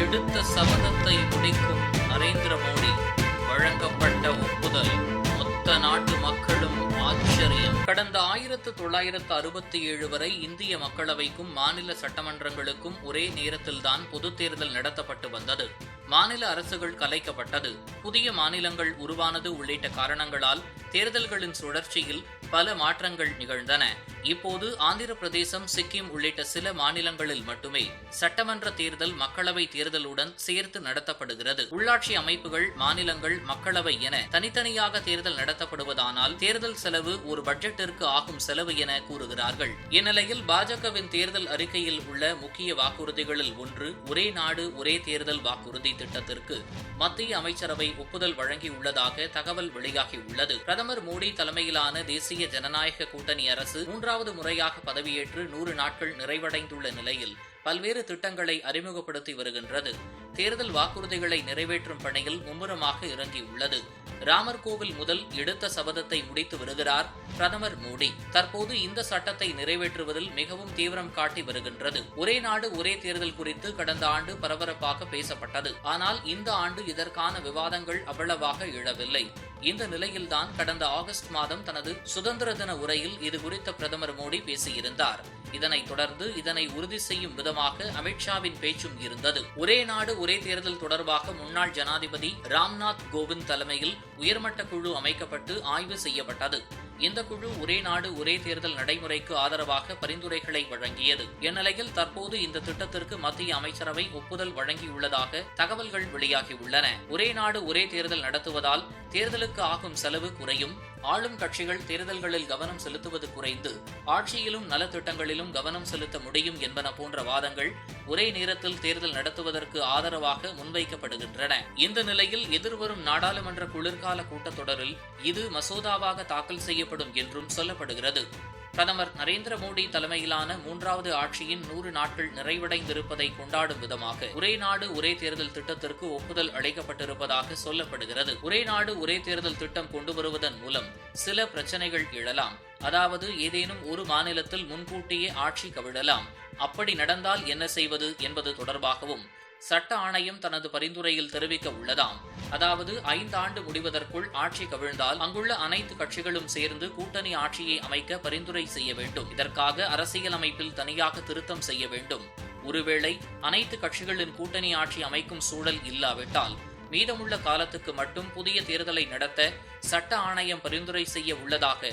எடுத்த சபதத்தை முடிக்கும் நரேந்திர மோடி வழங்கப்பட்ட ஒப்புதல். மொத்த நாட்டு மக்களும் ஆச்சரியம். கடந்த ஆயிரத்து தொள்ளாயிரத்து அறுபத்தி ஏழு வரை இந்திய மக்களவைக்கும் மாநில சட்டமன்றங்களுக்கும் ஒரே நேரத்தில்தான் பொதுத் தேர்தல் நடத்தப்பட்டு வந்தது. மாநில அரசுகள் கலைக்கப்பட்டது. புதிய மாநிலங்கள் உருவானது உள்ளிட்ட காரணங்களால் தேர்தல்களின் சுழற்சியில் பல மாற்றங்கள் நிகழ்ந்தன. இப்போது ஆந்திர பிரதேசம் சிக்கிம் உள்ளிட்ட சில மாநிலங்களில் மட்டுமே சட்டமன்ற தேர்தல் மக்களவை தேர்தலுடன் சேர்த்து நடத்தப்படுகிறது. உள்ளாட்சி அமைப்புகள் மாநிலங்கள் மக்களவை என தனித்தனியாக தேர்தல் நடத்தப்படுவதானால் தேர்தல் செலவு ஒரு பட்ஜெட்டிற்கு ஆகும் செலவு என கூறுகிறார்கள். இந்நிலையில் பாஜகவின் தேர்தல் அறிக்கையில் உள்ள முக்கிய வாக்குறுதிகளில் ஒன்று ஒரே நாடு ஒரே தேர்தல் வாக்குறுதி திட்டத்திற்கு மத்திய அமைச்சரவை ஒப்புதல் வழங்கியுள்ளதாக தகவல் வெளியாகியுள்ளது. பிரதமர் மோடி தலைமையிலான தேசிய ஜனநாயக கூட்டணி அரசு மூன்றாவது முறையாக பதவியேற்று நூறு நாட்கள் நிறைவடைந்துள்ள நிலையில் பல்வேறு திட்டங்களை அறிமுகப்படுத்தி வருகின்றது. தேர்தல் வாக்குறுதிகளை நிறைவேற்றும் பணியில் மும்முரமாக இறங்கியுள்ளது ராமர் கோவில் முதல் எடுத்த சபதத்தை முடித்து வருகிறார் பிரதமர் மோடி. தற்போது இந்த சட்டத்தை நிறைவேற்றுவதில் மிகவும் தீவிரம் காட்டி வருகின்றது. ஒரே நாடு ஒரே தேர்தல் குறித்து கடந்த ஆண்டு பரபரப்பாக பேசப்பட்டது. ஆனால் இந்த ஆண்டு இதற்கான விவாதங்கள் அவ்வளவாக எழவில்லை. இந்த நிலையில்தான் கடந்த ஆகஸ்ட் மாதம் தனது சுதந்திர தின உரையில் இதுகுறித்த பிரதமர் மோடி பேசியிருந்தார். இதனைத் தொடர்ந்து இதனை உறுதி செய்யும் விதமாக அமித்ஷாவின் பேச்சும் இருந்தது. ஒரே நாடு ஒரே தேர்தல் தொடர்பாக முன்னாள் ஜனாதிபதி ராம்நாத் கோவிந்த் தலைமையில் உயர்மட்ட குழு அமைக்கப்பட்டு ஆய்வு செய்யப்பட்டது. இந்த குழு ஒரே நாடு ஒரே தேர்தல் நடைமுறைக்கு ஆதரவாக பரிந்துரைகளை வழங்கியது. இந்நிலையில் தற்போது இந்த திட்டத்திற்கு மத்திய அமைச்சரவை ஒப்புதல் வழங்கியுள்ளதாக தகவல்கள் வெளியாகியுள்ளன. ஒரே நாடு ஒரே தேர்தல் நடத்துவதால் தேர்தலுக்கு ஆகும் செலவு குறையும். ஆளும் கட்சிகள் தேர்தல்களில் கவனம் செலுத்துவது குறைந்து ஆட்சியிலும் நலத்திட்டங்களிலும் கவனம் செலுத்த முடியும் என்பன போன்ற வாதங்கள் ஒரே நேரத்தில் தேர்தல் நடத்துவதற்கு ஆதரவாக முன்வைக்கப்படுகின்றன. இந்த நிலையில் எதிர்வரும் நாடாளுமன்ற குளிர்கால கூட்டத்தொடரில் இது மசோதாவாக தாக்கல் செய்யப்படும் என்றும் சொல்லப்படுகிறது. பிரதமர் நரேந்திர மோடி தலைமையிலான மூன்றாவது ஆட்சியின் நூறு நாட்கள் நிறைவடைந்திருப்பதை கொண்டாடும் விதமாக ஒரே நாடு ஒரே தேர்தல் திட்டத்திற்கு ஒப்புதல் அளிக்கப்பட்டிருப்பதாக சொல்லப்படுகிறது. ஒரே நாடு ஒரே தேர்தல் திட்டம் கொண்டு வருவதன் மூலம் சில பிரச்சனைகள் எழலாம். அதாவது ஏதேனும் ஒரு மாநிலத்தில் முன்கூட்டியே ஆட்சி கவிழலாம். அப்படி நடந்தால் என்ன செய்வது என்பது தொடர்பாகவும் சட்ட ஆணையம் தனது பரிந்துரையில் தெரிவிக்க உள்ளதாம். அதாவது ஐந்து ஆண்டு முடிவதற்குள் ஆட்சி கவிழ்ந்தால் அங்குள்ள அனைத்து கட்சிகளும் சேர்ந்து கூட்டணி ஆட்சியை அமைக்க பரிந்துரை செய்ய வேண்டும். இதற்காக அரசியலமைப்பில் தனியாக திருத்தம் செய்ய வேண்டும். ஒருவேளை அனைத்து கட்சிகளின் கூட்டணி ஆட்சி அமைக்கும் சூழல் இல்லாவிட்டால் மீதமுள்ள காலத்துக்கு மட்டும் புதிய தேர்தலை நடத்த சட்ட ஆணையம் பரிந்துரை செய்ய உள்ளதாக